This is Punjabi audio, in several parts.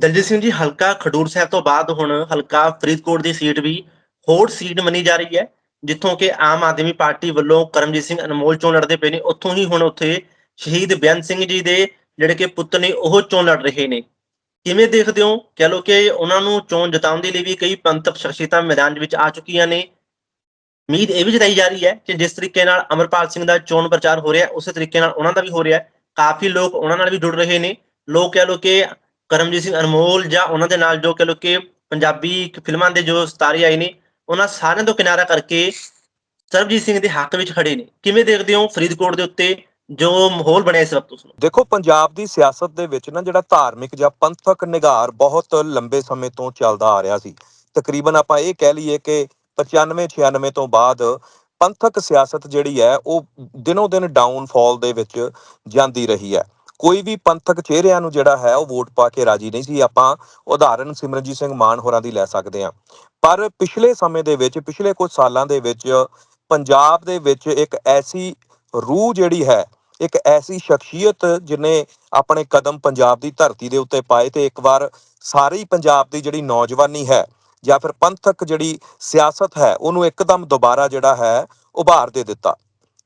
ਦਲਜੀਤ ਸਿੰਘ ਜੀ, ਹਲਕਾ ਖਡੂਰ ਸਾਹਿਬ ਤੋਂ ਬਾਅਦ ਹੁਣ ਹਲਕਾ ਫਰੀਦਕੋਟ ਦੀ ਸੀਟ ਵੀ ਹੋਰ ਸੀਟ ਮੰਨੀ ਜਾ ਰਹੀ ਹੈ, ਜਿੱਥੋਂ ਕਿ ਆਮ ਆਦਮੀ ਪਾਰਟੀ ਵੱਲੋਂ ਕਰਮਜੀਤ ਸਿੰਘ ਅਨਮੋਲ ਚੋਣ ਲੜਦੇ ਪਏ ਨੇ। ਉੱਥੋਂ ਹੀ ਹੁਣ ਉੱਥੇ ਸ਼ਹੀਦ ਬੇਅੰਤ ਸਿੰਘ ਜੀ ਦੇ ਜਿਹੜੇ ਕਿ ਪੁੱਤ ਨੇ, ਉਹ ਚੋਣ ਲੜ ਰਹੇ ਨੇ। ਕਿਵੇਂ ਦੇਖਦੇ ਹੋ? ਕਹ ਲੋ ਕਿ ਉਹਨਾਂ ਨੂੰ ਚੋਣ ਜਿਤਾਉਣ ਦੇ ਲਈ ਵੀ ਕਈ ਪੰਥਕ ਸ਼ਖਸੀਅਤਾਂ ਮੈਦਾਨ ਦੇ ਵਿੱਚ ਆ ਚੁੱਕੀਆਂ ਨੇ। ਉਮੀਦ ਇਹ ਵੀ ਜਤਾਈ ਜਾ ਰਹੀ ਹੈ ਕਿ ਜਿਸ ਤਰੀਕੇ ਨਾਲ ਅਮਰਪਾਲ ਸਿੰਘ ਦਾ ਚੋਣ ਪ੍ਰਚਾਰ ਹੋ ਰਿਹਾ, ਉਸੇ ਤਰੀਕੇ ਨਾਲ ਉਹਨਾਂ ਦਾ ਵੀ ਹੋ ਰਿਹਾ। ਕਾਫੀ ਲੋਕ ਉਹਨਾਂ ਨਾਲ ਵੀ ਜੁੜ ਰਹੇ ਨੇ। ਲੋਕ ਕਹ ਲੋ ਕਿ ਕਰਮਜੀਤ ਸਿੰਘ ਅਨਮੋਲ ਜਾਂ ਉਹਨਾਂ ਦੇ ਨਾਲ ਜੋ ਕਹ ਲੋ ਕਿ ਪੰਜਾਬੀ ਫਿਲਮਾਂ ਦੇ ਜੋ ਸਤਾਰੇ ਆਏ ਨੇ, ਉਹਨਾਂ ਸਾਰਿਆਂ ਤੋਂ ਕਿਨਾਰਾ ਕਰਕੇ ਸਰਬਜੀਤ ਸਿੰਘ ਦੇ ਹੱਕ ਵਿੱਚ ਖੜੇ ਨੇ। ਕਿਵੇਂ ਦੇਖਦੇ ਹੋ ਫਰੀਦਕੋਟ ਦੇ ਉੱਤੇ ਜੋ ਮਾਹੌਲ ਬਣਿਆ ਇਸ ਵਕਤ ਉਸ ਨੂੰ? ਦੇਖੋ, ਪੰਜਾਬ ਦੀ ਸਿਆਸਤ ਦੇ ਵਿੱਚ ਨਾ ਜਿਹੜਾ ਧਾਰਮਿਕ ਜਾਂ ਪੰਥਕ ਨਿਗਾਰ ਬਹੁਤ ਲੰਬੇ ਸਮੇਂ ਤੋਂ ਚੱਲਦਾ ਆ ਰਿਹਾ ਸੀ। ਤਕਰੀਬਨ ਆਪਾਂ ਇਹ ਕਹਿ ਲਈਏ ਕਿ 95 96 ਤੋਂ ਬਾਅਦ ਪੰਥਕ ਸਿਆਸਤ ਜਿਹੜੀ ਹੈ, ਉਹ ਦਿਨੋਂ ਦਿਨ ਡਾਊਨਫਾਲ ਦੇ ਵਿੱਚ ਜਾਂਦੀ ਰਹੀ ਹੈ। ਕੋਈ ਵੀ ਪੰਥਕ ਚਿਹਰਿਆਂ ਨੂੰ ਜਿਹੜਾ ਹੈ, ਉਹ ਵੋਟ ਪਾ ਕੇ ਰਾਜੀ ਨਹੀਂ ਸੀ। ਆਪਾਂ ਉਦਾਹਰਨ ਸਿਮਰਨਜੀਤ ਸਿੰਘ ਮਾਨ ਹੋਰਾਂ ਦੀ ਲੈ ਸਕਦੇ ਹਾਂ। ਪਰ ਪਿਛਲੇ ਸਮੇਂ ਦੇ ਵਿੱਚ, ਪਿਛਲੇ ਕੁਝ ਸਾਲਾਂ ਦੇ ਵਿੱਚ ਪੰਜਾਬ ਦੇ ਵਿੱਚ ਇੱਕ ਐਸੀ ਰੂਹ ਜਿਹੜੀ ਹੈ, ਇੱਕ ਐਸੀ ਸ਼ਖਸੀਅਤ ਜਿਨੇ ਆਪਣੇ ਕਦਮ ਪੰਜਾਬ ਦੀ ਧਰਤੀ ਦੇ ਉੱਤੇ ਪਾਏ ਤੇ ਇੱਕ ਵਾਰ ਸਾਰੀ ਪੰਜਾਬ ਦੀ ਜਿਹੜੀ ਨੌਜਵਾਨੀ ਹੈ ਜਾਂ ਫਿਰ ਪੰਥਕ ਜਿਹੜੀ ਸਿਆਸਤ ਹੈ, ਉਹਨੂੰ ਇੱਕਦਮ ਦੁਬਾਰਾ ਜਿਹੜਾ ਹੈ, ਉਭਾਰ ਦੇ ਦਿੱਤਾ।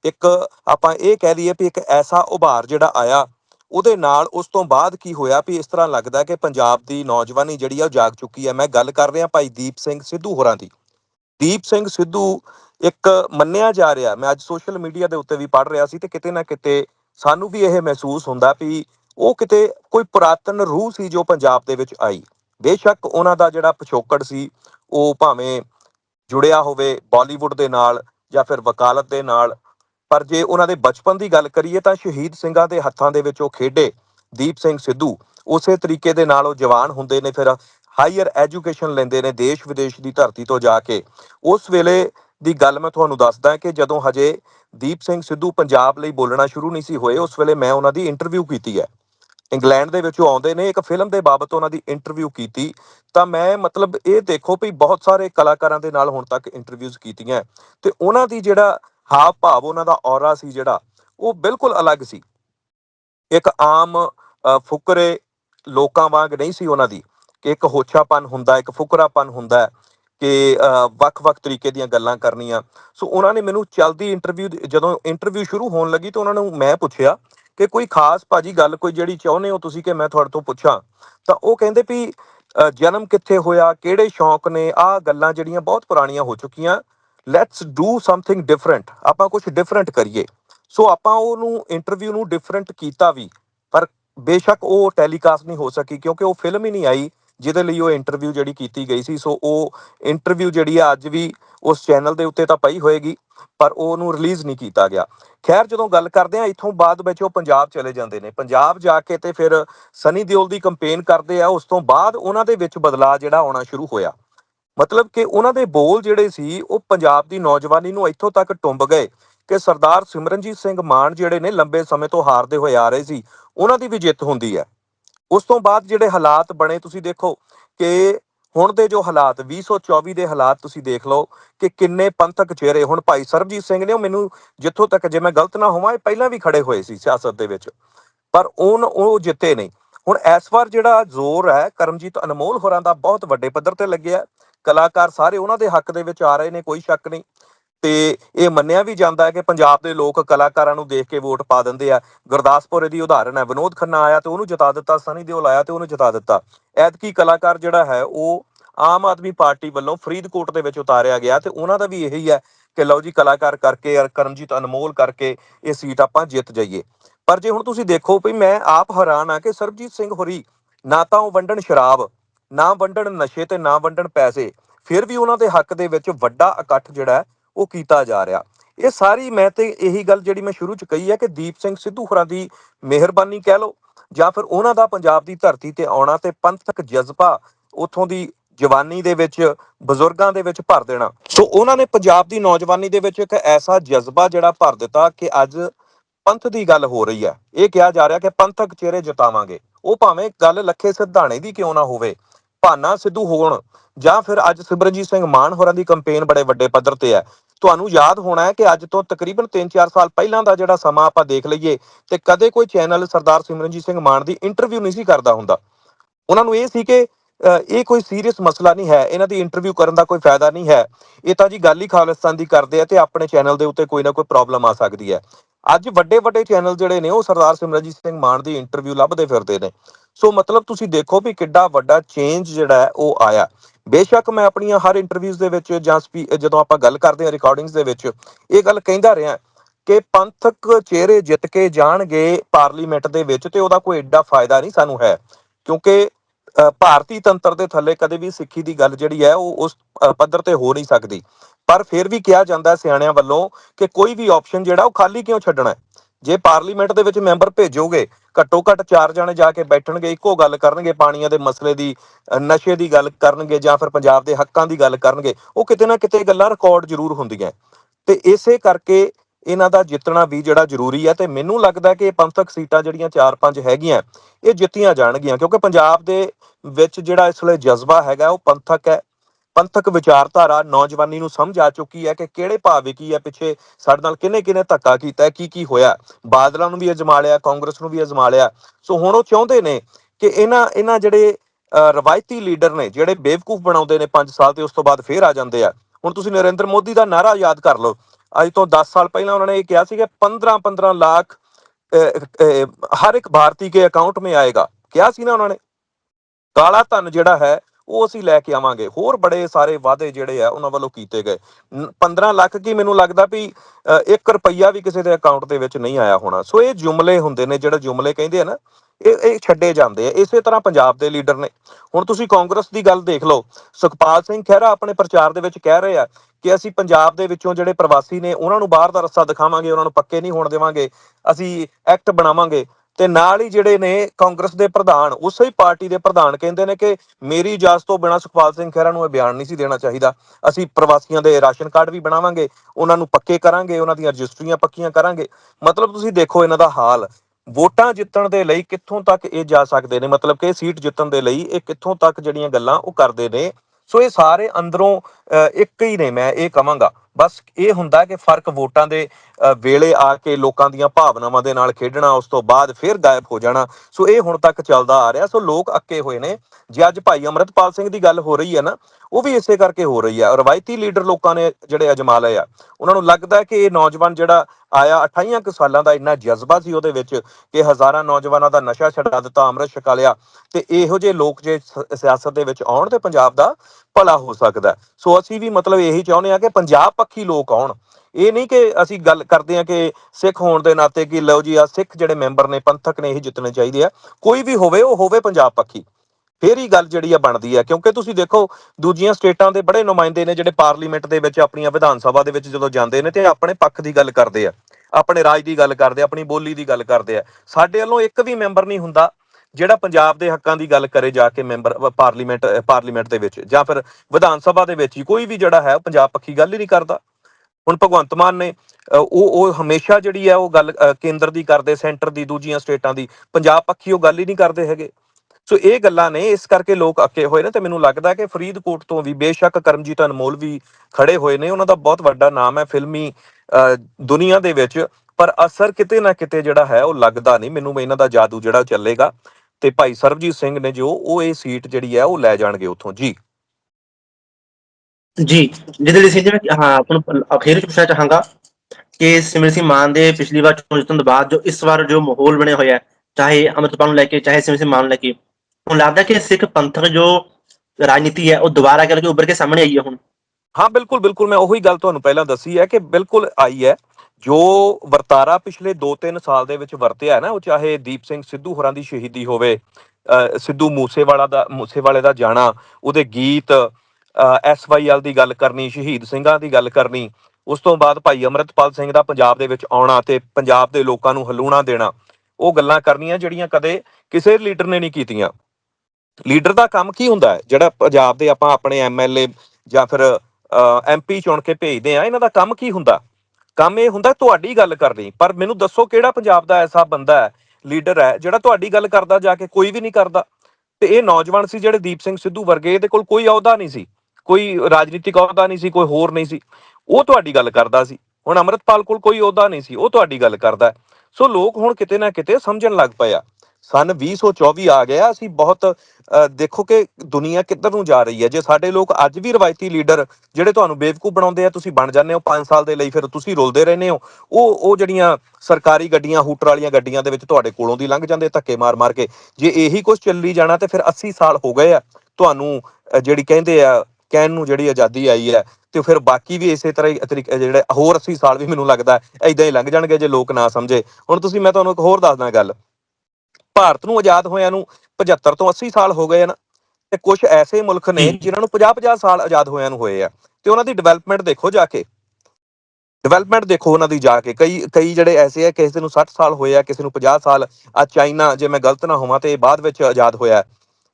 ਇੱਕ ਆਪਾਂ ਇਹ ਕਹਿ ਲਈਏ ਵੀ ਇੱਕ ਐਸਾ ਉਭਾਰ ਜਿਹੜਾ ਆਇਆ ਉਹਦੇ ਨਾਲ ਉਸ ਤੋਂ ਬਾਅਦ ਕੀ ਹੋਇਆ ਵੀ ਇਸ ਤਰ੍ਹਾਂ ਲੱਗਦਾ ਕਿ ਪੰਜਾਬ ਦੀ ਨੌਜਵਾਨੀ ਜਿਹੜੀ ਆ ਉਹ ਜਾਗ ਚੁੱਕੀ ਹੈ। ਮੈਂ ਗੱਲ ਕਰ ਰਿਹਾ ਭਾਈ ਦੀਪ ਸਿੰਘ ਸਿੱਧੂ ਹੋਰਾਂ ਦੀ। ਦੀਪ ਸਿੰਘ ਸਿੱਧੂ ਇੱਕ ਮੰਨਿਆ ਜਾ ਰਿਹਾ, ਮੈਂ ਅੱਜ ਸੋਸ਼ਲ ਮੀਡੀਆ ਦੇ ਉੱਤੇ ਵੀ ਪੜ ਰਿਹਾ ਸੀ ਤੇ ਕਿਤੇ ਨਾ ਕਿਤੇ ਸਾਨੂੰ ਵੀ ਇਹ ਮਹਿਸੂਸ ਹੁੰਦਾ ਵੀ ਉਹ ਕਿਤੇ ਕੋਈ ਪੁਰਾਤਨ ਰੂਹ ਸੀ ਜੋ ਪੰਜਾਬ ਦੇ ਵਿੱਚ ਆਈ। ਬੇਸ਼ੱਕ ਉਹਨਾਂ ਦਾ ਜਿਹੜਾ ਪਿਛੋਕੜ ਸੀ, ਉਹ ਭਾਵੇਂ ਜੁੜਿਆ ਹੋਵੇ ਬਾਲੀਵੁੱਡ ਦੇ ਨਾਲ ਜਾਂ ਫਿਰ ਵਕਾਲਤ ਦੇ ਨਾਲ ਪਰ ਜੇ ਉਹਨਾਂ ਦੇ ਬਚਪਨ ਦੀ ਗੱਲ ਕਰੀਏ ਤਾਂ ਸ਼ਹੀਦ ਸਿੰਘਾਂ ਦੇ ਹੱਥਾਂ ਦੇ ਵਿੱਚ ਉਹ ਖੇਡੇ। ਦੀਪ ਸਿੰਘ ਸਿੱਧੂ ਉਸੇ ਤਰੀਕੇ ਦੇ ਨਾਲ ਉਹ ਜਵਾਨ ਹੁੰਦੇ ਨੇ, ਫਿਰ ਹਾਇਰ ਐਜੂਕੇਸ਼ਨ ਲੈਂਦੇ ਨੇ ਦੇਸ਼ ਵਿਦੇਸ਼ ਦੀ ਧਰਤੀ ਤੋਂ ਜਾ ਕੇ। ਉਸ ਵੇਲੇ ਦੀ ਗੱਲ ਮੈਂ ਤੁਹਾਨੂੰ ਦੱਸਦਾ ਕਿ ਜਦੋਂ ਹਜੇ ਦੀਪ ਸਿੰਘ ਸਿੱਧੂ ਪੰਜਾਬ ਲਈ ਬੋਲਣਾ ਸ਼ੁਰੂ ਨਹੀਂ ਸੀ ਹੋਏ, ਉਸ ਵੇਲੇ ਮੈਂ ਉਹਨਾਂ ਦੀ ਇੰਟਰਵਿਊ ਕੀਤੀ ਹੈ। ਇੰਗਲੈਂਡ ਦੇ ਵਿੱਚ ਉਹ ਆਉਂਦੇ ਨੇ, ਇੱਕ ਫਿਲਮ ਦੇ ਬਾਬਤ ਉਹਨਾਂ ਦੀ ਇੰਟਰਵਿਊ ਕੀਤੀ। ਤਾਂ ਮੈਂ ਮਤਲਬ ਇਹ ਦੇਖੋ ਵੀ ਬਹੁਤ ਸਾਰੇ ਕਲਾਕਾਰਾਂ ਦੇ ਨਾਲ ਹੁਣ ਤੱਕ ਇੰਟਰਵਿਊਜ਼ ਕੀਤੀਆਂ। ਤੇ ਉਹਨਾਂ ਦੀ ਜਿਹੜਾ ਹਾਵ ਭਾਵ ਉਹਨਾਂ ਦਾ ਔਰਾ ਸੀ ਜਿਹੜਾ, ਉਹ ਬਿਲਕੁਲ ਅਲੱਗ ਸੀ। ਇੱਕ ਆਮ ਫੁਕਰੇ ਲੋਕਾਂ ਵਾਂਗ ਨਹੀਂ ਸੀ ਉਹਨਾਂ ਦੀ ਕਿ ਇੱਕ ਹੋਛਾਪਨ ਹੁੰਦਾ, ਇੱਕ ਫੁਕਰਾਪਨ ਹੁੰਦਾ ਕਿ ਵੱਖ-ਵੱਖ ਤਰੀਕੇ ਦੀਆਂ ਗੱਲਾਂ ਕਰਨੀਆਂ। ਸੋ ਉਹਨਾਂ ਨੇ ਮੈਨੂੰ ਚਲਦੀ ਇੰਟਰਵਿਊ ਜਦੋਂ ਇੰਟਰਵਿਊ ਸ਼ੁਰੂ ਹੋਣ ਲੱਗੀ ਤਾਂ ਉਹਨਾਂ ਨੂੰ ਮੈਂ ਪੁੱਛਿਆ ਕਿ ਕੋਈ ਖਾਸ ਭਾਜੀ ਗੱਲ ਕੋਈ ਜਿਹੜੀ ਚਾਹੁੰਦੇ ਹੋ ਤੁਸੀਂ ਕਿ ਮੈਂ ਤੁਹਾਡੇ ਤੋਂ ਪੁੱਛਾਂ? ਤਾਂ ਉਹ ਕਹਿੰਦੇ ਵੀ ਜਨਮ ਕਿੱਥੇ ਹੋਇਆ, ਕਿਹੜੇ ਸ਼ੌਂਕ ਨੇ? ਆਹ ਗੱਲਾਂ ਜਿਹੜੀਆਂ ਬਹੁਤ ਪੁਰਾਣੀਆਂ ਹੋ ਚੁੱਕੀਆਂ। ਲੈਟਸ ਡੂ ਸਮਥਿੰਗ ਡਿਫਰੈਂਟ ਆਪਾਂ ਕੁਝ ਡਿਫਰੈਂਟ ਕਰੀਏ। ਸੋ ਆਪਾਂ ਉਹਨੂੰ ਇੰਟਰਵਿਊ ਨੂੰ ਡਿਫਰੈਂਟ ਕੀਤਾ ਵੀ। ਪਰ ਬੇਸ਼ੱਕ ਉਹ ਟੈਲੀਕਾਸਟ ਨਹੀਂ ਹੋ ਸਕੀ ਕਿਉਂਕਿ ਉਹ ਫਿਲਮ ਹੀ ਨਹੀਂ ਆਈ, ਜਿਹਦੇ ਲਈ ਉਹ ਇੰਟਰਵਿਊ ਜਿਹੜੀ ਕੀਤੀ ਗਈ ਸੀ। ਸੋ ਉਹ ਇੰਟਰਵਿਊ ਜਿਹੜੀ ਆ ਅੱਜ ਵੀ ਉਸ ਚੈਨਲ ਦੇ ਉੱਤੇ ਤਾਂ ਪਈ ਹੋਏਗੀ, ਪਰ ਉਹ ਉਹਨੂੰ ਰਿਲੀਜ਼ ਨਹੀਂ ਕੀਤਾ ਗਿਆ। ਖੈਰ, ਜਦੋਂ ਗੱਲ ਕਰਦੇ ਆ ਇੱਥੋਂ ਬਾਅਦ ਵਿੱਚ ਉਹ ਪੰਜਾਬ ਚਲੇ ਜਾਂਦੇ ਨੇ। ਪੰਜਾਬ ਜਾ ਕੇ ਤੇ ਫਿਰ ਸਨੀ ਦਿਓਲ ਦੀ ਕੰਪੇਨ ਕਰਦੇ ਆ। ਉਸ ਤੋਂ ਬਾਅਦ ਉਹਨਾਂ ਦੇ ਵਿੱਚ ਬਦਲਾਅ ਜਿਹੜਾ ਆਉਣਾ ਸ਼ੁਰੂ ਹੋਇਆ। ਮਤਲਬ ਕਿ ਉਹਨਾਂ ਦੇ ਬੋਲ ਜਿਹੜੇ ਸੀ, ਉਹ ਪੰਜਾਬ ਦੀ ਨੌਜਵਾਨੀ ਨੂੰ ਇੱਥੋਂ ਤੱਕ ਟੁੰਬ ਗਏ ਕਿ ਸਰਦਾਰ ਸਿਮਰਨਜੀਤ ਸਿੰਘ ਮਾਨ ਜਿਹੜੇ ਨੇ ਲੰਬੇ ਸਮੇਂ ਤੋਂ ਹਾਰਦੇ ਹੋਏ ਆ ਰਹੇ ਸੀ, ਉਹਨਾਂ ਦੀ ਵੀ ਜਿੱਤ ਹੁੰਦੀ ਹੈ। ਉਸ ਤੋਂ ਬਾਅਦ ਜਿਹੜੇ ਹਾਲਾਤ ਬਣੇ, ਤੁਸੀਂ ਦੇਖੋ ਕਿ ਹੁਣ ਦੇ ਜੋ ਹਾਲਾਤ 2024 ਦੇ ਹਾਲਾਤ ਤੁਸੀਂ ਦੇਖ ਲਓ ਕਿ ਕਿੰਨੇ ਪੰਥਕ ਚਿਹਰੇ, ਹੁਣ ਭਾਈ ਸਰਬਜੀਤ ਸਿੰਘ ਨੇ ਉਹ ਮੈਨੂੰ ਜਿੱਥੋਂ ਤੱਕ, ਜੇ ਮੈਂ ਗਲਤ ਨਾ ਹੋਵਾਂ, ਇਹ ਪਹਿਲਾਂ ਵੀ ਖੜੇ ਹੋਏ ਸੀ ਸਿਆਸਤ ਦੇ ਵਿੱਚ। ਪਰ ਉਹ ਉਹ ਜਿੱਤੇ ਨਹੀਂ। ਹੁਣ ਇਸ ਵਾਰ ਜਿਹੜਾ ਜ਼ੋਰ ਹੈ, ਕਰਮਜੀਤ ਅਨਮੋਲ ਹੋਰਾਂ ਦਾ ਬਹੁਤ ਵੱਡੇ ਪੱਧਰ ਤੇ ਲੱਗਿਆ। ਕਲਾਕਾਰ ਸਾਰੇ ਉਹਨਾਂ ਦੇ ਹੱਕ ਦੇ ਵਿੱਚ ਆ ਰਹੇ ਨੇ, ਕੋਈ ਸ਼ੱਕ ਨਹੀਂ। ਤੇ ਇਹ ਮੰਨਿਆ ਵੀ ਜਾਂਦਾ ਹੈ ਕਿ ਪੰਜਾਬ ਦੇ ਲੋਕ ਕਲਾਕਾਰਾਂ ਨੂੰ ਦੇਖ ਕੇ ਵੋਟ ਪਾ ਦਿੰਦੇ ਆ। ਗੁਰਦਾਸਪੁਰ ਦੀ ਉਦਾਹਰਣ ਹੈ, ਵਿਨੋਦ ਖੰਨਾ ਆਇਆ ਤੇ ਉਹਨੂੰ ਜਿਤਾ ਦਿੱਤਾ, ਸਨੀ ਦਿਓਲ ਆਇਆ ਤੇ ਉਹਨੂੰ ਜਿਤਾ ਦਿੱਤਾ। ਐਤਕੀ ਕਲਾਕਾਰ ਜਿਹੜਾ ਹੈ, ਉਹ ਆਮ ਆਦਮੀ ਪਾਰਟੀ ਵੱਲੋਂ ਫਰੀਦਕੋਟ ਦੇ ਵਿੱਚ ਉਤਾਰਿਆ ਗਿਆ ਤੇ ਉਹਨਾਂ ਦਾ ਵੀ ਇਹੀ ਹੈ ਕਿ ਲਓ ਜੀ, ਕਲਾਕਾਰ ਕਰਕੇ ਔਰ ਕਰਮਜੀਤ ਅਨਮੋਲ ਕਰਕੇ ਇਹ ਸੀਟ ਆਪਾਂ ਜਿੱਤ ਜਾਈਏ। ਪਰ ਜੇ ਹੁਣ ਤੁਸੀਂ ਦੇਖੋ ਵੀ ਮੈਂ ਆਪ ਹੈਰਾਨ ਆ ਕਿ ਸਰਬਜੀਤ ਸਿੰਘ ਹੋਰੀ ਨਾ ਤਾਂ ਉਹ ਵੰਡਣ ਸ਼ਰਾਬ ਨਾ ਵੰਡਣ ਨਸ਼ੇ ਤੇ ਨਾ ਵੰਡਣ ਪੈਸੇ, ਫਿਰ ਵੀ ਉਹਨਾਂ ਦੇ ਹੱਕ ਦੇ ਵਿੱਚ ਵੱਡਾ ਇਕੱਠ ਜਿਹੜਾ ਹੈ, ਉਹ ਕੀਤਾ ਜਾ ਰਿਹਾ। ਇਹ ਸਾਰੀ ਮੈਂ ਤੇ ਇਹੀ ਗੱਲ ਜਿਹੜੀ ਮੈਂ ਸ਼ੁਰੂ ਚ ਕਹੀ ਹੈ ਕਿ ਦੀਪ ਸਿੰਘ ਸਿੱਧੂ ਹੋਰਾਂ ਦੀ ਮਿਹਰਬਾਨੀ ਕਹਿ ਲਓ, ਜਾਂ ਫਿਰ ਉਹਨਾਂ ਦਾ ਪੰਜਾਬ ਦੀ ਧਰਤੀ ਤੇ ਆਉਣਾ ਤੇ ਪੰਥਕ ਜਜ਼ਬਾ ਉਥੋਂ ਦੀ ਜਵਾਨੀ ਦੇ ਵਿੱਚ, ਬਜ਼ੁਰਗਾਂ ਦੇ ਵਿੱਚ ਭਰ ਦੇਣਾ। ਸੋ ਉਹਨਾਂ ਨੇ ਪੰਜਾਬ ਦੀ ਨੌਜਵਾਨੀ ਦੇ ਵਿੱਚ ਇੱਕ ਐਸਾ ਜਜ਼ਬਾ ਜਿਹੜਾ ਭਰ ਦਿੱਤਾ ਕਿ ਅੱਜ ਪੰਥ ਦੀ ਗੱਲ ਹੋ ਰਹੀ ਹੈ। ਇਹ ਕਿਹਾ ਜਾ ਰਿਹਾ ਕਿ ਪੰਥਕ ਚਿਹਰੇ ਜਿਤਾਵਾਂਗੇ। ਉਹ ਭਾਵੇਂ ਗੱਲ ਲੱਖੇ ਸਿਧਾਣੇ ਦੀ ਕਿਉਂ ਨਾ ਹੋਵੇ ਭਾਨਾ ਸਿੱਧੂ ਹੋਣ ਜਾਂ ਫਿਰ ਅੱਜ ਸਿਮਰਨਜੀਤ ਸਿੰਘ ਮਾਨ ਹੋਰਾਂ ਦੀ ਕੰਪੇਨ ਬੜੇ ਵੱਡੇ ਪੱਧਰ ਤੇ ਹੈ। ਤੁਹਾਨੂੰ ਯਾਦ ਹੋਣਾ ਹੈ ਕਿ ਅੱਜ ਤੋਂ ਤਕਰੀਬਨ 3-4 ਸਾਲ ਪਹਿਲਾਂ ਦਾ ਜਿਹੜਾ ਸਮਾਂ ਆਪਾਂ ਦੇਖ ਲਈਏ ਤੇ ਕਦੇ ਕੋਈ ਚੈਨਲ ਸਰਦਾਰ ਸਿਮਰਨਜੀਤ ਸਿੰਘ ਮਾਨ ਦੀ ਇੰਟਰਵਿਊ ਨਹੀਂ ਸੀ ਕਰਦਾ ਹੁੰਦਾ। ਉਹਨਾਂ ਨੂੰ ਇਹ ਸੀ ਕਿ ਇਹ ਕੋਈ ਸੀਰੀਅਸ ਮਸਲਾ ਨਹੀਂ ਹੈ, ਇਹਨਾਂ ਦੀ ਇੰਟਰਵਿਊ ਕਰਨ ਦਾ ਕੋਈ ਫਾਇਦਾ ਨਹੀਂ ਹੈ। ਇਹ ਤਾਂ ਜੀ ਗੱਲ ਹੀ ਖਾਲਿਸਤਾਨ ਦੀ ਕਰਦੇ ਆ ਤੇ ਆਪਣੇ ਚੈਨਲ ਦੇ ਉੱਤੇ ਕੋਈ ਨਾ ਕੋਈ ਪ੍ਰੋਬਲਮ ਆ ਸਕਦੀ ਹੈ। ਅੱਜ ਵੱਡੇ ਵੱਡੇ ਚੈਨਲ ਜਿਹੜੇ ਨੇ ਉਹ ਸਰਦਾਰ ਸਿਮਰਨਜੀਤ ਸਿੰਘ ਮਾਨ ਦੀ ਇੰਟਰਵਿਊ ਲੱਭਦੇ ਫਿਰਦੇ ਨੇ। ਸੋ ਮਤਲਬ ਤੁਸੀਂ ਦੇਖੋ ਵੀ ਕਿੱਡਾ ਵੱਡਾ ਚੇਂਜ ਜਿਹੜਾ ਉਹ ਆਇਆ। ਬੇਸ਼ੱਕ ਮੈਂ ਆਪਣੀਆਂ ਹਰ ਇੰਟਰਵਿਊਜ਼ ਦੇ ਵਿੱਚ ਜਾਂ ਜਦੋਂ ਆਪਾਂ ਗੱਲ ਕਰਦੇ ਹਾਂ ਰਿਕਾਰਡਿੰਗਸ ਦੇ ਵਿੱਚ ਇਹ ਗੱਲ ਕਹਿੰਦਾ ਰਿਹਾ ਕਿ ਪੰਥਕ ਚਿਹਰੇ ਜਿੱਤ ਕੇ ਜਾਣਗੇ ਪਾਰਲੀਮੈਂਟ ਦੇ ਵਿੱਚ ਤੇ ਉਹਦਾ ਕੋਈ ਐਡਾ ਫਾਇਦਾ ਨਹੀਂ ਸਾਨੂੰ ਹੈ। ਕਿਉਂਕਿ ਅ, ਭਾਰਤੀ ਤੰਤਰ ਦੇ ਥੱਲੇ ਕਦੇ ਵੀ ਸਿੱਖੀ ਦੀ ਗੱਲ ਜਿਹੜੀ ਹੈ ਉਹ ਉਸ ਪੱਧਰ ਤੇ ਹੋ ਨਹੀਂ ਸਕਦੀ। ਪਰ ਫਿਰ ਵੀ ਕਿਹਾ ਜਾਂਦਾ ਸਿਆਣਿਆਂ ਵੱਲੋਂ ਕਿ ਕੋਈ ਵੀ ਆਪਸ਼ਨ ਜਿਹੜਾ ਉਹ ਖਾਲੀ ਕਿਉਂ ਛੱਡਣਾ ਹੈ? ਜੇ ਪਾਰਲੀਮੈਂਟ ਦੇ ਵਿੱਚ ਮੈਂਬਰ ਭੇਜੋਗੇ, ਘੱਟੋ ਘੱਟ ਚਾਰ ਜਣੇ ਜਾ ਕੇ ਬੈਠਣਗੇ, ਇੱਕੋ ਗੱਲ ਕਰਨਗੇ, ਪਾਣੀਆਂ ਦੇ ਮਸਲੇ ਦੀ ਨਸ਼ੇ ਦੀ ਗੱਲ ਕਰਨਗੇ ਜਾਂ ਫਿਰ ਪੰਜਾਬ ਦੇ ਹੱਕਾਂ ਦੀ ਗੱਲ ਕਰਨਗੇ, ਉਹ ਕਿਤੇ ਨਾ ਕਿਤੇ ਗੱਲਾਂ ਰਿਕਾਰਡ ਜ਼ਰੂਰ ਹੁੰਦੀਆਂ ਤੇ ਇਸੇ ਕਰਕੇ ਇਹਨਾਂ ਦਾ ਜਿੱਤਣਾ ਵੀ ਜਿਹੜਾ ਜ਼ਰੂਰੀ ਹੈ ਤੇ ਮੈਨੂੰ ਲੱਗਦਾ ਕਿ ਇਹ ਪੰਥਕ ਸੀਟਾਂ ਜਿਹੜੀਆਂ 4-5 ਹੈਗੀਆਂ, ਇਹ ਜਿੱਤੀਆਂ ਜਾਣਗੀਆਂ ਕਿਉਂਕਿ ਪੰਜਾਬ ਦੇ ਵਿੱਚ ਜਿਹੜਾ ਇਸ ਵੇਲੇ ਜਜ਼ਬਾ ਹੈਗਾ, ਉਹ ਪੰਥਕ ਹੈ ਪੰਥਕ ਵਿਚਾਰਧਾਰਾ ਨੌਜਵਾਨੀ ਨੂੰ ਸਮਝ ਆ ਚੁੱਕੀ ਹੈ ਕਿ ਕਿਹੜੇ ਭਾਵੇਂ ਕੀ ਹੈ, ਪਿੱਛੇ ਸਾਡੇ ਨਾਲ ਕਿਹਨੇ ਕਿਹਨੇ ਧੱਕਾ ਕੀਤਾ ਹੈ, ਕੀ ਕੀ ਹੋਇਆ ਬਾਦਲਾਂ ਨੂੰ ਵੀ ਅਜਮਾ ਲਿਆ, ਕਾਂਗਰਸ ਨੂੰ ਵੀ ਅਜਮਾ ਲਿਆ। ਸੋ ਹੁਣ ਉਹ ਚਾਹੁੰਦੇ ਨੇ ਕਿ ਇਹਨਾਂ ਇਹਨਾਂ ਜਿਹੜੇ ਰਵਾਇਤੀ ਲੀਡਰ ਨੇ, ਜਿਹੜੇ ਬੇਵਕੂਫ ਬਣਾਉਂਦੇ ਨੇ 5 ਸਾਲ ਤੇ ਉਸ ਤੋਂ ਬਾਅਦ ਫੇਰ ਆ ਜਾਂਦੇ ਆ। ਹੁਣ ਤੁਸੀਂ ਨਰਿੰਦਰ ਮੋਦੀ ਦਾ ਨਾਰਾ ਯਾਦ ਕਰ ਲਓ। ਅੱਜ ਤੋਂ 10 ਸਾਲ ਪਹਿਲਾਂ ਉਹਨਾਂ ਨੇ ਇਹ ਕਿਹਾ ਸੀ ਕਿ 15 15 ਲੱਖ ਹਰ ਇੱਕ ਭਾਰਤੀ ਕੇ ਅਕਾਊਂਟ में ਆਏਗਾ। ਕਿਹਾ ਸੀ ਨਾ ਉਹਨਾਂ ਨੇ। ਕਾਲਾ ਧਨ ਜਿਹੜਾ ਹੈ ਉਹ ਅਸੀਂ ਲੈ ਕੇ ਆਵਾਂਗੇ। ਹੋਰ ਬੜੇ ਸਾਰੇ ਵਾਅਦੇ ਜਿਹੜੇ ਆ, ਉਹਨਾਂ ਵੱਲੋਂ ਕੀਤੇ ਗਏ। ਨ- 15 ਲੱਖ ਕੀ ਮੈਨੂੰ ਲੱਗਦਾ ਵੀ 1 ਰੁਪਈਆ ਵੀ ਕਿਸੇ ਦੇ ਅਕਾਊਂਟ ਦੇ ਵਿੱਚ ਨਹੀਂ ਆਇਆ ਹੋਣਾ। ਸੋ ਇਹ ਜੁਮਲੇ ਹੁੰਦੇ ਨੇ, ਜਿਹੜੇ ਜੁਮਲੇ ਕਹਿੰਦੇ ਆ ਨਾ, ਇਹ ਇਹ ਛੱਡੇ ਜਾਂਦੇ ਆ। ਇਸੇ ਤਰ੍ਹਾਂ ਪੰਜਾਬ ਦੇ ਲੀਡਰ ਨੇ। ਹੁਣ ਤੁਸੀਂ ਕਾਂਗਰਸ ਦੀ ਗੱਲ ਦੇਖ ਲਓ। ਸੁਖਪਾਲ ਸਿੰਘ ਖਹਿਰਾ ਆਪਣੇ ਪ੍ਰਚਾਰ ਦੇ ਵਿੱਚ ਕਹਿ ਰਹੇ ਆ ਕਿ ਅਸੀਂ ਪੰਜਾਬ ਦੇ ਵਿੱਚੋਂ ਜਿਹੜੇ ਪ੍ਰਵਾਸੀ ਨੇ, ਉਹਨਾਂ ਨੂੰ ਬਾਹਰ ਦਾ ਰਸਤਾ ਦਿਖਾਵਾਂਗੇ, ਉਹਨਾਂ ਨੂੰ ਪੱਕੇ ਨਹੀਂ ਹੋਣ ਦੇਵਾਂਗੇ। ਅਸੀਂ ਐਕਟ ਬਣਾਵਾਂਗੇ। ਤੇ ਨਾਲ ਹੀ ਜਿਹੜੇ ਨੇ ਕਾਂਗਰਸ ਦੇ ਪ੍ਰਧਾਨ ਉਸੇ ਹੀ ਪਾਰਟੀ ਦੇ ਪ੍ਰਧਾਨ ਕਹਿੰਦੇ ਨੇ ਕਿ ਮੇਰੀ ਇਜਾਜ਼ਤ ਤੋਂ ਬਿਨਾਂ ਸੁਖਪਾਲ ਸਿੰਘ ਖਹਿਰਾ ਨੂੰ ਇਹ ਬਿਆਨ ਨਹੀਂ ਸੀ ਦੇਣਾ ਚਾਹੀਦਾ। ਅਸੀਂ ਪ੍ਰਵਾਸੀਆਂ ਦੇ ਰਾਸ਼ਨ ਕਾਰਡ ਵੀ ਬਣਾਵਾਂਗੇ ਉਹਨਾਂ ਨੂੰ ਪੱਕੇ ਕਰਾਂਗੇ ਉਹਨਾਂ ਦੀਆਂ ਰਜਿਸਟਰੀਆਂ ਪੱਕੀਆਂ ਕਰਾਂਗੇ। ਮਤਲਬ ਤੁਸੀਂ ਦੇਖੋ ਇਹਨਾਂ ਦਾ ਹਾਲ ਵੋਟਾਂ ਜਿੱਤਣ ਦੇ ਲਈ ਕਿੱਥੋਂ ਤੱਕ ਇਹ ਜਾ ਸਕਦੇ ਨੇ? ਮਤਲਬ ਕਿ ਸੀਟ ਜਿੱਤਣ ਦੇ ਲਈ ਇਹ ਕਿੱਥੋਂ ਤੱਕ ਜਿਹੜੀਆਂ ਗੱਲਾਂ ਉਹ ਕਰਦੇ ਨੇ? ਸੋ ਇਹ ਸਾਰੇ ਅੰਦਰੋਂ ਅ, ਇੱਕ ਹੀ ਨੇ ਮੈਂ ਇਹ ਕਹਾਂਗਾ। ਬਸ ਇਹ ਹੁੰਦਾ ਕਿ ਫ਼ਰਕ ਵੋਟਾਂ ਦੇ ਵੇਲੇ ਆ ਕੇ ਲੋਕਾਂ ਦੀਆਂ ਭਾਵਨਾਵਾਂ ਦੇ ਨਾਲ ਖੇਡਣਾ, ਉਸ ਤੋਂ ਬਾਅਦ ਫਿਰ ਗਾਇਬ ਹੋ ਜਾਣਾ। ਸੋ ਇਹ ਹੁਣ ਤੱਕ ਚੱਲਦਾ ਆ ਰਿਹਾ। ਸੋ ਲੋਕ ਅੱਕੇ ਹੋਏ ਨੇ। ਜੇ ਅੱਜ ਭਾਈ ਅਮਰਤਪਾਲ ਸਿੰਘ ਦੀ ਗੱਲ ਹੋ ਰਹੀ ਹੈ ਨਾ, ਉਹ ਵੀ ਇਸੇ ਕਰਕੇ ਹੋ ਰਹੀ ਹੈ ਰਵਾਇਤੀ ਲੀਡਰ ਲੋਕਾਂ ਨੇ ਜਿਹੜੇ ਅਜਮਾ ਲਏ ਆ, ਉਹਨਾਂ ਨੂੰ ਲੱਗਦਾ ਕਿ ਇਹ ਨੌਜਵਾਨ ਜਿਹੜਾ ਆਇਆ 28 ਕੁ ਸਾਲਾਂ ਦਾ ਇੰਨਾ ਜਜ਼ਬਾ ਸੀ ਉਹਦੇ ਵਿੱਚ ਕਿ ਹਜ਼ਾਰਾਂ ਨੌਜਵਾਨਾਂ ਦਾ ਨਸ਼ਾ ਛਡਾ ਦਿੱਤਾ, ਅੰਮ੍ਰਿਤ ਛਕਾ ਲਿਆ ਤੇ ਇਹੋ ਜਿਹੇ ਲੋਕ ਜੇ ਸਿਆਸਤ ਦੇ ਵਿੱਚ ਆਉਣ ਤੇ ਪੰਜਾਬ ਦਾ ਭਲਾ ਹੋ ਸਕਦਾ। ਸੋ ਅਸੀਂ ਵੀ ਮਤਲਬ ਇਹੀ ਚਾਹੁੰਦੇ ਆ ਕਿ ਪੰਜਾਬ ਪੱਖੀ ਲੋਕ ਆਉਣ। ਇਹ ਨਹੀਂ ਕਿ ਅਸੀਂ ਗੱਲ ਕਰਦੇ ਆ ਕਿ ਸਿੱਖ ਹੋਣ ਦੇ ਨਾਤੇ ਕਿ ਲਓ ਜੀ ਆ ਸਿੱਖ ਜਿਹੜੇ ਮੈਂਬਰ ਨੇ, ਪੰਥਕ ਨੇ, ਇਹ ਜਿੱਤਣੇ ਚਾਹੀਦੇ ਆ। ਕੋਈ ਵੀ ਹੋਵੇ, ਉਹ ਹੋਵੇ ਪੰਜਾਬ ਪੱਖੀ। ਫੇਰ ਹੀ ਗੱਲ ਜਿਹੜੀ ਆ ਬਣਦੀ ਆ, ਕਿਉਂਕਿ ਤੁਸੀਂ ਦੇਖੋ, ਦੂਜੀਆਂ ਸਟੇਟਾਂ ਦੇ ਬੜੇ ਨੁਮਾਇੰਦੇ ਨੇ ਜਿਹੜੇ ਪਾਰਲੀਮੈਂਟ ਦੇ ਵਿੱਚ ਆਪਣੀਆਂ ਵਿਧਾਨ ਸਭਾ ਦੇ ਵਿੱਚ ਜਦੋਂ ਜਾਂਦੇ ਨੇ ਤੇ ਆਪਣੇ ਪੱਖ ਦੀ ਗੱਲ ਕਰਦੇ ਆ। ਆਪਣੇ ਰਾਜ ਦੀ ਗੱਲ ਕਰਦੇ ਆ, ਆਪਣੀ ਬੋਲੀ ਦੀ ਗੱਲ ਕਰਦੇ ਆ। ਸਾਡੇ ਵੱਲੋਂ ਇੱਕ ਵੀ ਮੈਂਬਰ ਨਹੀਂ ਹੁੰਦਾ। ਜਿਹੜਾ ਪੰਜਾਬ ਦੇ ਹੱਕਾਂ ਦੀ ਗੱਲ ਕਰੇ ਜਾ ਕੇ ਮੈਂਬਰ ਪਾਰਲੀਮੈਂਟ ਪਾਰਲੀਮੈਂਟ ਦੇ ਵਿੱਚ ਜਾਂ ਫਿਰ ਵਿਧਾਨ ਸਭਾ ਦੇ ਵਿੱਚ ਹੀ ਕੋਈ ਵੀ ਜਿਹੜਾ ਹੈ ਪੰਜਾਬ ਪੱਖੀ ਗੱਲ ਹੀ ਨਹੀਂ ਕਰਦਾ। ਹੁਣ ਭਗਵੰਤ ਮਾਨ ਨੇ ਉਹ ਉਹ ਹਮੇਸ਼ਾ ਜਿਹੜੀ ਹੈ ਉਹ ਗੱਲ ਕੇਂਦਰ ਦੀ ਕਰਦੇ ਸੈਂਟਰ ਦੀ ਦੂਜੀਆਂ ਸਟੇਟਾਂ ਦੀ ਪੰਜਾਬ ਪੱਖੀ ਉਹ ਗੱਲ ਹੀ ਨਹੀਂ ਕਰਦੇ ਹੈਗੇ। ਸੋ ਇਹ ਗੱਲਾਂ ਨੇ ਇਸ ਕਰਕੇ ਲੋਕ ਅੱਕੇ ਹੋਏ ਨੇ ਤੇ ਮੈਨੂੰ ਲੱਗਦਾ ਕਿ ਫਰੀਦਕੋਟ ਤੋਂ ਵੀ ਬੇਸ਼ੱਕ ਕਰਮਜੀਤ ਅਨਮੋਲ ਵੀ ਖੜੇ ਹੋਏ ਨੇ। ਉਹਨਾਂ ਦਾ ਬਹੁਤ ਵੱਡਾ ਨਾਮ ਹੈ ਫਿਲਮੀ ਅ, ਦੁਨੀਆ ਦੇ ਵਿੱਚ ਪਰ ਅਸਰ ਕਿਤੇ ਨਾ ਕਿਤੇ ਜਿਹੜਾ ਹੈ ਉਹ ਲੱਗਦਾ ਨਹੀਂ। ਮੈਨੂੰ ਇਹਨਾਂ ਦਾ ਜਾਦੂ ਜਿਹੜਾ ਚੱਲੇਗਾ। ਤੇ ਭਾਈ ਸਰਬਜੀਤ ਸਿੰਘ ਨੇ ਜੋ ਉਹ ਇਹ ਸੀਟ ਜਿਹੜੀ ਹੈ ਉਹ ਲੈ ਜਾਣਗੇ ਉੱਥੋਂ ਜੀ। ਜੀ ਜਿਹਦੇ ਲਈ ਕਿ- ਹਾਂ ਆਪਾਂ ਅਖੀਰ ਵਿੱਚ ਪੁੱਛਣਾ ਚਾਹਾਂਗਾ ਕਿ ਸਿਮਰਨ ਸਿੰਘ ਮਾਨ ਦੇ ਪਿਛਲੀ ਵਾਰ ਚੋਣ ਜਿੱਤਣ ਤੋਂ ਬਾਅਦ ਜੋ ਇਸ ਵਾਰ ਜੋ ਮਾਹੌਲ ਬਣਿਆ ਹੋਇਆ ਹੈ ਚਾਹੇ ਅੰਮ੍ਰਿਤਪਾਲ ਨੂੰ ਲੈ ਕੇ ਚਾਹੇ ਸਿਮਰਨ ਸਿੰਘ ਮਾਨ ਨੂੰ ਲੈ ਕੇ ਹੁਣ ਲੱਗਦਾ ਕਿ ਸਿੱਖ ਪੰਥਕ ਜੋ ਰਾਜਨੀਤੀ ਹੈ ਉਹ ਦੁਬਾਰਾ ਕਰਕੇ ਉੱਭਰ ਕੇ ਸਾਹਮਣੇ ਆਈ ਹੈ ਹੁਣ। ਹਾਂ ਬਿਲਕੁਲ ਬਿਲਕੁਲ ਮੈਂ ਉਹੀ ਗੱਲ ਤੁਹਾਨੂੰ ਪਹਿਲਾਂ ਦੱਸੀ ਹੈ ਕਿ ਬਿਲਕੁਲ ਆਈ ਹੈ। ਜੋ ਵਰਤਾਰਾ ਪਿਛਲੇ 2-3 ਸਾਲ ਦੇ ਵਿੱਚ ਵਰਤਿਆ ਹੈ ਨਾ ਉਹ ਚਾਹੇ ਦੀਪ ਸਿੰਘ ਸਿੱਧੂ ਹੋਰਾਂ ਦੀ ਸ਼ਹੀਦੀ ਹੋਵੇ ਅ, ਸਿੱਧੂ ਮੂਸੇਵਾਲਾ ਦਾ ਮੂਸੇਵਾਲੇ ਦਾ ਜਾਣਾ ਉਹਦੇ ਗੀਤ ਐਸਵਾਈਐਲ ਦੀ ਗੱਲ ਕਰਨੀ ਸ਼ਹੀਦ ਸਿੰਘਾਂ ਦੀ ਗੱਲ ਕਰਨੀ ਉਸ ਤੋਂ ਬਾਅਦ ਭਾਈ ਅਮਰਤਪਾਲ ਸਿੰਘ ਦਾ ਪੰਜਾਬ ਦੇ ਵਿੱਚ ਆਉਣਾ ਤੇ ਪੰਜਾਬ ਦੇ ਲੋਕਾਂ ਨੂੰ ਹਲੂਣਾ ਦੇਣਾ ਉਹ ਗੱਲਾਂ ਕਰਨੀਆਂ ਜਿਹੜੀਆਂ ਕਦੇ ਕਿਸੇ ਲੀਡਰ ਨੇ ਨਹੀਂ ਕੀਤੀਆਂ। ਲੀਡਰ ਦਾ ਕੰਮ ਕੀ ਹੁੰਦਾ ਹੈ? ਜਿਹੜਾ ਪੰਜਾਬ ਦੇ ਆਪਾਂ ਆਪਣੇ ਐਮਐਲਏ ਜਾਂ ਫਿਰ ਐਮਪੀ ਚੁਣ ਕੇ ਭੇਜਦੇ ਆ ਇਹਨਾਂ ਦਾ ਕੰਮ ਕੀ ਹੁੰਦਾ? ਕੰਮ ਇਹ ਹੁੰਦਾ ਤੁਹਾਡੀ ਗੱਲ ਕਰਨੀ, ਪਰ ਮੈਨੂੰ ਦੱਸੋ ਕਿਹੜਾ ਪੰਜਾਬ ਦਾ ਐਸਾ ਬੰਦਾ ਹੈ, ਲੀਡਰ ਹੈ, ਜਿਹੜਾ ਤੁਹਾਡੀ ਗੱਲ ਕਰਦਾ ਜਾ ਕੇ ਕੋਈ ਵੀ ਨਹੀਂ ਕਰਦਾ। ਤੇ ਇਹ ਨੌਜਵਾਨ ਸੀ ਜਿਹੜੇ ਦੀਪ ਸਿੰਘ ਸਿੱਧੂ ਵਰਗੇ, ਇਹਦੇ ਕੋਲ ਕੋਈ ਅਹੁਦਾ ਨਹੀਂ ਸੀ, ਕੋਈ ਰਾਜਨੀਤਿਕ ਅਹੁਦਾ ਨਹੀਂ ਸੀ, ਕੋਈ ਹੋਰ ਨਹੀਂ ਸੀ। ਉਹ ਤੁਹਾਡੀ ਗੱਲ ਕਰਦਾ ਸੀ, ਹੁਣ ਅਮਰਤਪਾਲ ਕੋਲ ਕੋਈ ਅਹੁਦਾ ਨਹੀਂ ਸੀ, ਉਹ ਤੁਹਾਡੀ ਗੱਲ ਕਰਦਾ ਸੋ ਲੋਕ ਹੁਣ ਕਿਤੇ ਨਾ ਕਿਤੇ ਸਮਝਣ ਲੱਗ ਪਏ ਆ। ਸਨ 2024 ਆ ਗਿਆ। ਅਸੀਂ ਬਹੁਤ ਅ, ਦੇਖੋ ਕਿ ਦੁਨੀਆ ਕਿੱਧਰ ਨੂੰ ਜਾ ਰਹੀ ਹੈ। ਜੇ ਸਾਡੇ ਲੋਕ ਅੱਜ ਵੀ ਰਵਾਇਤੀ ਲੀਡਰ ਜਿਹੜੇ ਤੁਹਾਨੂੰ ਬੇਵਕੂਫ ਬਣਾਉਂਦੇ ਆ ਤੁਸੀਂ ਬਣ ਜਾਂਦੇ ਹੋ 5 ਸਾਲ ਦੇ ਲਈ ਫਿਰ ਤੁਸੀਂ ਰੁਲਦੇ ਰਹਿੰਦੇ ਹੋ। ਉਹ ਉਹ ਜਿਹੜੀਆਂ ਸਰਕਾਰੀ ਗੱਡੀਆਂ ਹੂਟਰ ਵਾਲੀਆਂ ਗੱਡੀਆਂ ਦੇ ਵਿੱਚ ਤੁਹਾਡੇ ਕੋਲੋਂ ਦੀ ਲੰਘ ਜਾਂਦੇ ਧੱਕੇ ਮਾਰ ਮਾਰ ਕੇ। ਜੇ ਇਹੀ ਕੁਝ ਚੱਲੀ ਜਾਣਾ ਤੇ ਫਿਰ 80 ਸਾਲ ਹੋ ਗਏ ਆ ਤੁਹਾਨੂੰ ਜਿਹੜੀ ਕਹਿੰਦੇ ਆ ਕਹਿਣ ਨੂੰ ਜਿਹੜੀ ਆਜ਼ਾਦੀ ਆਈ ਹੈ ਤੇ ਫਿਰ ਬਾਕੀ ਵੀ ਇਸੇ ਤਰ੍ਹਾਂ ਹੀ ਤਰੀਕੇ ਜਿਹੜੇ ਹੋਰ 80 ਸਾਲ ਵੀ ਮੈਨੂੰ ਲੱਗਦਾ ਐਦਾਂ ਹੀ ਲੰਘ ਜਾਣਗੇ ਜੇ ਲੋਕ ਨਾ ਸਮਝੇ। ਹੁਣ ਤੁਸੀਂ ਮੈਂ ਤੁਹਾਨੂੰ ਇੱਕ ਹੋਰ ਦੱਸਦਾ ਗੱਲ। ਭਾਰਤ ਨੂੰ ਆਜ਼ਾਦ ਹੋਇਆਂ ਨੂੰ 75 ਤੋਂ 80 ਸਾਲ ਹੋ ਗਏ ਆ ਨਾ ਤੇ ਕੁਝ ਐਸੇ ਮੁਲਕ ਨੇ। ਜਿਨ੍ਹਾਂ ਨੂੰ 50-50 ਸਾਲ ਆਜ਼ਾਦ ਹੋਇਆਂ ਨੂੰ ਹੋਏ ਆ ਤੇ ਉਹਨਾਂ ਦੀ ਡਿਵੈਲਪਮੈਂਟ ਦੇਖੋ ਜਾ ਕੇ। ਡਿਵੈਲਪਮੈਂਟ ਦੇਖੋ ਉਹਨਾਂ ਦੀ ਜਾ ਕੇ। ਕਈ ਕਈ ਜਿਹੜੇ ਐਸੇ ਆ ਕਿਸੇ ਨੂੰ 60 ਸਾਲ ਹੋਏ ਆ ਕਿਸੇ ਨੂੰ 50 ਸਾਲ ਆ ਚਾਈਨਾ ਜੇ ਮੈਂ ਗਲਤ ਨਾ ਹੋਵਾਂ ਤੇ ਇਹ ਬਾਅਦ ਵਿੱਚ ਆਜ਼ਾਦ ਹੋਇਆ।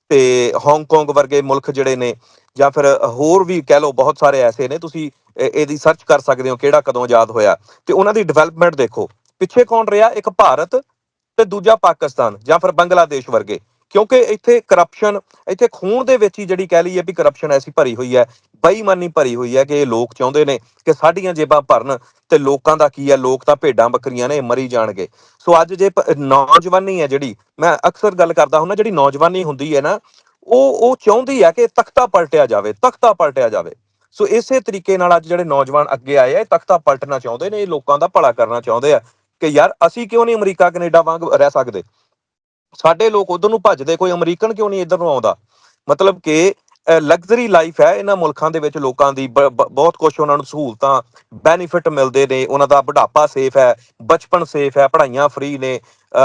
ਤੇ ਹਾਂਗਕਾਂਗ ਵਰਗੇ ਮੁਲਕ ਜਿਹੜੇ ਨੇ ਜਾਂ ਫਿਰ ਹੋਰ ਵੀ ਕਹਿ ਲਓ ਬਹੁਤ ਸਾਰੇ ਐਸੇ ਨੇ ਤੁਸੀਂ ਇਹ- ਇਹਦੀ ਸਰਚ ਕਰ ਸਕਦੇ ਹੋ ਕਿਹੜਾ ਕਦੋਂ ਆਜ਼ਾਦ ਹੋਇਆ। ਤੇ ਉਹਨਾਂ ਦੀ ਡਿਵੈਲਪਮੈਂਟ ਦੇਖੋ। ਪਿੱਛੇ ਕੌਣ ਰਿਹਾ? ਇੱਕ ਭਾਰਤ ਤੇ ਦੂਜਾ ਪਾਕਿਸਤਾਨ ਜਾਂ ਫਿਰ ਬੰਗਲਾਦੇਸ਼ ਵਰਗੇ। ਕਿਉਂਕਿ ਇੱਥੇ ਕਰਪਸ਼ਨ ਇੱਥੇ ਖੂਨ ਦੇ ਵਿੱਚ ਹੀ ਜਿਹੜੀ ਕਹਿ ਲਈਏ ਵੀ ਕਰਪਸ਼ਨ ਐਸੀ ਭਰੀ ਹੋਈ ਹੈ, ਬੇਈਮਾਨੀ ਭਰੀ ਹੋਈ ਹੈ ਕਿ ਇਹ ਲੋਕ ਚਾਹੁੰਦੇ ਨੇ ਕਿ ਸਾਡੀਆਂ ਜੇਬਾਂ ਭਰਨ ਤੇ ਲੋਕਾਂ ਦਾ ਕੀ ਹੈ, ਲੋਕ ਤਾਂ ਭੇਡਾਂ ਬੱਕਰੀਆਂ ਨੇ, ਮਰੀ ਜਾਣਗੇ। ਸੋ ਅੱਜ ਜੇ ਨੌਜਵਾਨੀ ਹੈ ਜਿਹੜੀ, ਮੈਂ ਅਕਸਰ ਗੱਲ ਕਰਦਾ ਹੁੰਦਾ, ਜਿਹੜੀ ਨੌਜਵਾਨੀ ਹੁੰਦੀ ਹੈ ਨਾ, ਉਹ ਉਹ ਚਾਹੁੰਦੀ ਹੈ ਕਿ ਤਖਤਾ ਪਲਟਿਆ ਜਾਵੇ, ਤਖਤਾ ਪਲਟਿਆ ਜਾਵੇ। ਸੋ ਇਸੇ ਤਰੀਕੇ ਨਾਲ ਅੱਜ ਜਿਹੜੇ ਨੌਜਵਾਨ ਅੱਗੇ ਆਏ ਆ, ਇਹ ਤਖਤਾ ਪਲਟਣਾ ਚਾਹੁੰਦੇ ਨੇ, ਇਹ ਲੋਕਾਂ ਦਾ ਭਲਾ ਕਰਨਾ ਚਾਹੁੰਦੇ ਆ। ਕਿ ਯਾਰ ਅਸੀਂ ਕਿਉਂ ਨਹੀਂ ਅਮਰੀਕਾ, ਕੈਨੇਡਾ ਵਾਂਗ ਰਹਿ ਸਕਦੇ? ਸਾਡੇ ਲੋਕ ਉਧਰ ਨੂੰ ਭੱਜਦੇ, ਕੋਈ ਅਮਰੀਕਨ ਕਿਉਂ ਨਹੀਂ ਇੱਧਰ ਨੂੰ ਆਉਂਦਾ? ਮਤਲਬ ਕਿ ਲਗਜ਼ਰੀ ਲਾਈਫ ਹੈ ਇਹਨਾਂ ਮੁਲਕਾਂ ਦੇ ਵਿੱਚ ਲੋਕਾਂ ਦੀ, ਬ- ਬਹੁਤ ਕੁਝ ਉਹਨਾਂ ਨੂੰ ਸਹੂਲਤਾਂ ਬੈਨੀਫਿਟ ਮਿਲਦੇ ਨੇ, ਉਹਨਾਂ ਦਾ ਬੁਢਾਪਾ ਸੇਫ ਹੈ, ਬਚਪਨ ਸੇਫ ਹੈ, ਪੜ੍ਹਾਈਆਂ ਫ੍ਰੀ ਨੇ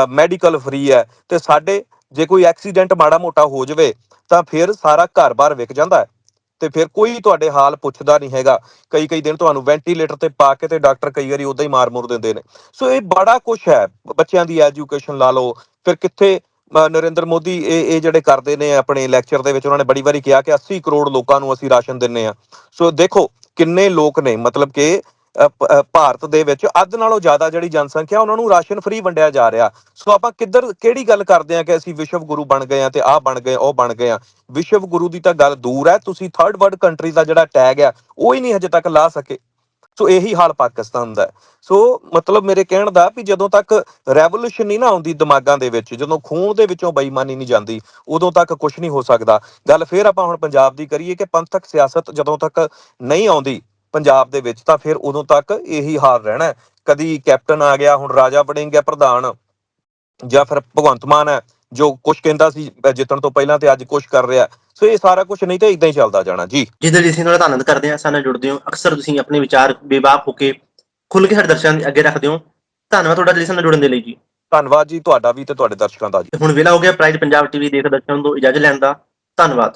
ਮੈਡੀਕਲ ਫ੍ਰੀ ਹੈ, ਤੇ ਸਾਡੇ ਜੇ ਕੋਈ ਐਕਸੀਡੈਂਟ ਮਾੜਾ ਮੋਟਾ ਹੋ ਜਾਵੇ, ਤਾਂ ਫਿਰ ਸਾਰਾ ਘਰ-ਬਾਰ ਵਿਕ ਜਾਂਦਾ ਹੈ। ਤੇ ਫਿਰ ਕੋਈ ਤੁਹਾਡੇ ਹਾਲ ਪੁੱਛਦਾ ਨਹੀਂ ਹੈਗਾ। ਕਈ ਕਈ ਦਿਨ ਤੁਹਾਨੂੰ ਵੈਂਟੀਲੇਟਰ ਤੇ ਪਾ ਕੇ ਤੇ ਡਾਕਟਰ ਕਈ ਵਾਰੀ ਉਦਾਂ ਹੀ ਮਾਰ ਮੁਰ ਦਿੰਦੇ ਨੇ। ਸੋ ਇਹ ਬੜਾ ਕੁਝ ਹੈ। ਬੱਚਿਆਂ ਦੀ ਐਜੂਕੇਸ਼ਨ ਲਾ ਲਓ। ਫਿਰ ਕਿੱਥੇ ਅ, ਨਰਿੰਦਰ ਮੋਦੀ ਇਹ ਇਹ ਜਿਹੜੇ ਕਰਦੇ ਨੇ ਆਪਣੇ ਲੈਕਚਰ ਦੇ ਵਿੱਚ ਉਹਨਾਂ ਨੇ ਬੜੀ ਵਾਰੀ ਕਿਹਾ ਕਿ 80 ਕਰੋੜ ਲੋਕਾਂ ਨੂੰ ਅਸੀਂ ਰਾਸ਼ਨ ਦਿੰਨੇ ਆ ਸੋ ਦੇਖੋ ਕਿੰਨੇ ਲੋਕ ਨੇ। ਮਤਲਬ ਕਿ ਭਾਰਤ ਦੇ ਵਿੱਚ ਅੱਧ ਨਾਲੋਂ ਜ਼ਿਆਦਾ ਜਿਹੜੀ ਜਨਸੰਖਿਆ ਉਹਨਾਂ ਨੂੰ ਰਾਸ਼ਨ ਫ੍ਰੀ ਵੰਡਿਆ ਜਾ ਰਿਹਾ। ਸੋ ਆਪਾਂ ਕਿੱਧਰ, ਕਿਹੜੀ ਗੱਲ ਕਰਦੇ ਆ ਕਿ ਅਸੀਂ ਵਿਸ਼ਵ ਗੁਰੂ ਬਣ ਗਏ ਆ ਤੇ ਆਹ ਬਣ ਗਏ, ਉਹ ਬਣ ਗਏ ਆ ਵਿਸ਼ਵ ਗੁਰੂ ਦੀ ਤਾਂ ਗੱਲ ਦੂਰ ਹੈ, ਤੁਸੀਂ ਥਰਡ ਵਰਲਡ ਕੰਟਰੀ ਦਾ ਜਿਹੜਾ ਟੈਗ ਆ ਉਹ ਹੀ ਨਹੀਂ ਹਜੇ ਤੱਕ ਲਾ ਸਕੇ। ਸੋ ਇਹੀ ਹਾਲ ਪਾਕਿਸਤਾਨ ਦਾ ਸੋ ਮਤਲਬ ਮੇਰੇ ਕਹਿਣ ਦਾ ਵੀ ਜਦੋਂ ਤੱਕ ਰੈਵੋਲੂਸ਼ਨ ਨਹੀਂ ਨਾ ਆਉਂਦੀ ਦਿਮਾਗਾਂ ਦੇ ਵਿੱਚ, ਜਦੋਂ ਖੂਨ ਦੇ ਵਿੱਚੋਂ ਬੇਈਮਾਨੀ ਨਹੀਂ ਜਾਂਦੀ, ਉਦੋਂ ਤੱਕ ਕੁਝ ਨਹੀਂ ਹੋ ਸਕਦਾ। ਗੱਲ ਫੇਰ ਆਪਾਂ ਹੁਣ ਪੰਜਾਬ ਦੀ ਕਰੀਏ ਕਿ ਪੰਥਕ ਸਿਆਸਤ ਜਦੋਂ ਤੱਕ ਨਹੀਂ ਆਉਂਦੀ ਪੰਜਾਬ ਦੇ ਵਿੱਚ ਤਾਂ ਫਿਰ ਉਦੋਂ ਤੱਕ ਇਹੀ ਹਾਲ ਰਹਿਣਾ। ਕਦੀ ਕੈਪਟਨ ਆ ਗਿਆ ਹੁਣ ਰਾਜਾ ਬਣੇਗਾ ਪ੍ਰਧਾਨ ਜਾਂ ਫਿਰ ਭਗਵੰਤ ਮਾਨ ਹੈ ਜੋ ਕੁਝ ਕਹਿੰਦਾ ਸੀ ਜਿੱਤਣ ਤੋਂ ਪਹਿਲਾਂ ਤੇ ਅੱਜ ਕੁਝ ਕਰ ਰਿਹਾ ਸੋ ਇਹ ਸਾਰਾ ਕੁਝ ਨਹੀਂ ਤਾਂ ਇਦਾਂ ਹੀ ਚੱਲਦਾ ਜਾਣਾ ਜੀ। ਜਿਹਦੇ ਲਈ ਅਸੀਂ ਤੁਹਾਡਾ ਧੰਨਵਾਦ ਕਰਦੇ ਸਾਡੇ ਨਾਲ ਜੁੜਦੇ ਹੋ। ਅਕਸਰ ਤੁਸੀਂ ਆਪਣੇ ਵਿਚਾਰ ਬੇਬਾਕ ਹੋ ਕੇ ਖੁੱਲ ਕੇ ਸਾਡੇ ਦਰਸ਼ਕਾਂ ਦੇ ਅੱਗੇ ਰੱਖਦੇ ਹੋ। ਧੰਨਵਾਦ ਤੁਹਾਡਾ ਜੀ ਸਾਡੇ ਨਾਲ ਜੁੜਨ ਦੇ ਲਈ ਜੀ। ਧੰਨਵਾਦ ਜੀ ਤੁਹਾਡਾ ਵੀ ਤੇ ਤੁਹਾਡੇ ਦਰਸ਼ਕਾਂ ਦਾ ਜੀ। ਹੁਣ ਵੇਲਾ ਹੋ ਗਿਆ ਪ੍ਰਾਈਡ ਪੰਜਾਬ ਟੀਵੀ ਦੇਖ ਦਰਸ਼ਕਾਂ ਤੋਂ ਇਜਾਜ਼ਤ ਲੈਣ ਦਾ। ਧੰਨਵਾਦ।